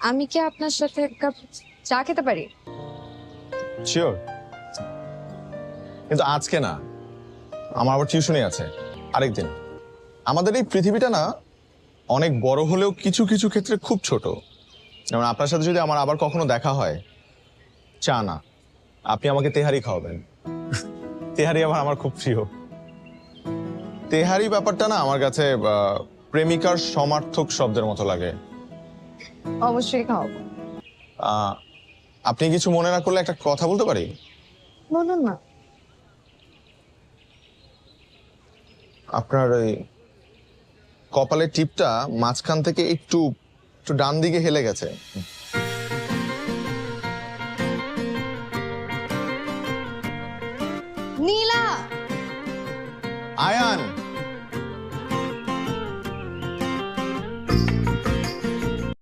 আমি কি আপনার সাথে এক কাপ চা খেতে পারি? শিওর কিন্তু আজকে না, আমার আবার টিউশনই আছে, আরেকদিন। আমাদের এই পৃথিবীটা না, অনেক বড় হলেও কিছু কিছু ক্ষেত্রে খুব ছোট। যেমন আপনার সাথে যদি আমার আবার কখনো দেখা হয়, চা না, আপনি আমাকে তেহারি খাওয়াবেন। তেহারি আমার আমার খুব প্রিয়। তেহারি ব্যাপারটা না, আমার কাছে প্রেমিকার সমার্থক শব্দের মতো লাগে। অবশ্যই খাওয়াবো। আহ, আপনি কিছু মনে না করলে একটা কথা বলতে পারি? বলুন না। আপনার ওই কপালের টিপটা মাঝখান থেকে একটু একটু ডান দিকে হেলে গেছে। নীলা!